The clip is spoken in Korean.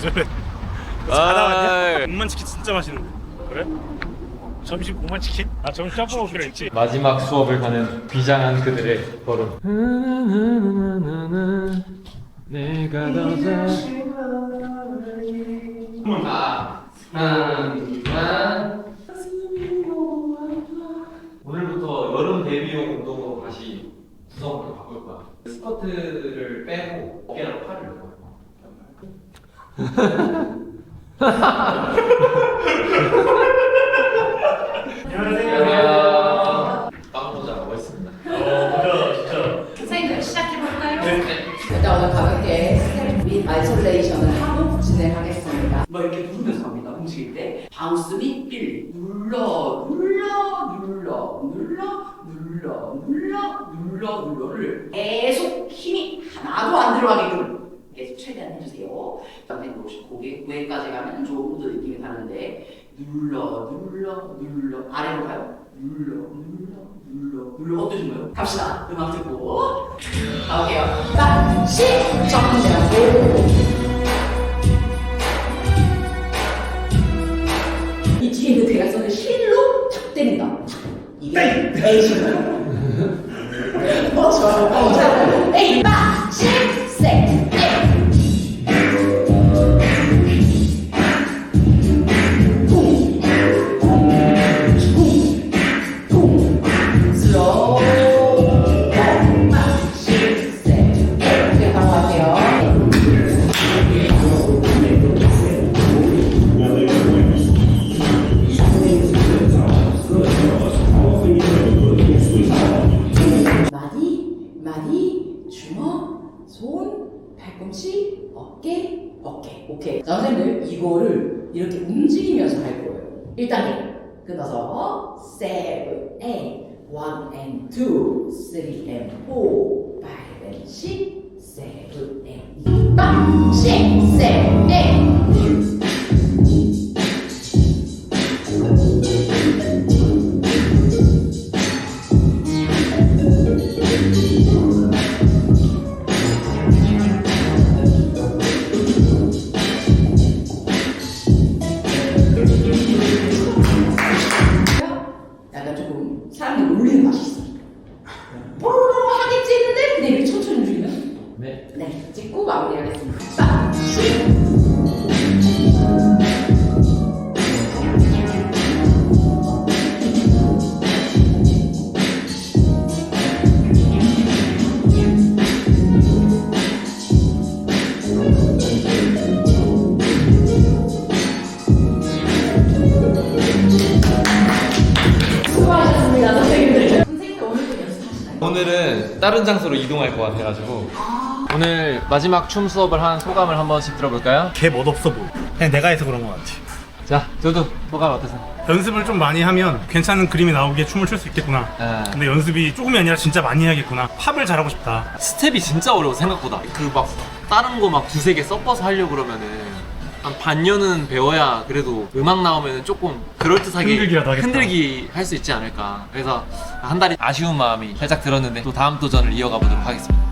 저래 아, 공만 치킨 진짜 맛있는데 그래? 점심 공만 치킨? 아 점심 짬뽕 먹기로 했지 마지막 수업을 가는 비장한 그들의 걸음. 내가 아, 오늘부터 여름 대비용 운동으로 다시 구성을 바꿀 거야. 스커트를 빼고 어깨랑 팔을 넣어. 안녕하세요. 빵 모자 멋있습니다. 어, 모자 진짜. 선생님 그럼 시작해볼까요? 네. 일단 오늘 가볍게 스텝 및 아이솔레이션을 하고 진행하겠습니다. 뭐 이렇게 누르면서 갑니다. 움직일 때. 바운스 및 빌. 눌러, 눌러, 눌러, 눌러, 눌러, 눌러, 눌러, 눌러를 계속 힘이 하나도 안 들어가게끔 눌러 눌러 눌러 아래로 가요. 눌러 눌러 눌러 눌러 어떠신가요? 갑시다. 음악 듣고 가볼게요. 딱, 시, 정렬, 이 뒤에 있는 대각선을 힐로 탁 때린다. 이게 에이시고요. 허벅지, 어깨, 어깨. 오케이. 자, 선생님들 이거를 이렇게 움직이면서 할 거예요. 1단계. 끝나서 7, 8, 1 and 2, 3 and 4, 5 and 6, 7 and 8, 6. 수고하셨습니다, 선생님들. 선생님들 오늘도 연습하시나요? 오늘은 다른 장소로 이동할 것 같아가지고 오늘 마지막 춤 수업을 한 소감을 한 번씩 들어볼까요? 개 멋없어 보여 그냥 내가 해서 그런 것 같아 자, 두두 소감 어떠세요? 연습을 좀 많이 하면 괜찮은 그림이 나오게 춤을 출 수 있겠구나 아. 근데 연습이 조금이 아니라 진짜 많이 해야겠구나 팝을 잘하고 싶다 스텝이 진짜 어려워 생각보다 그 막 다른 거 막 두세 개 섞어서 하려고 그러면은 한 반년은 배워야 그래도 음악 나오면은 조금 그럴듯하게 흔들기라도 하겠다. 흔들기 할 수 있지 않을까 그래서 한 달이 아쉬운 마음이 살짝 들었는데 또 다음 도전을 이어가 보도록 하겠습니다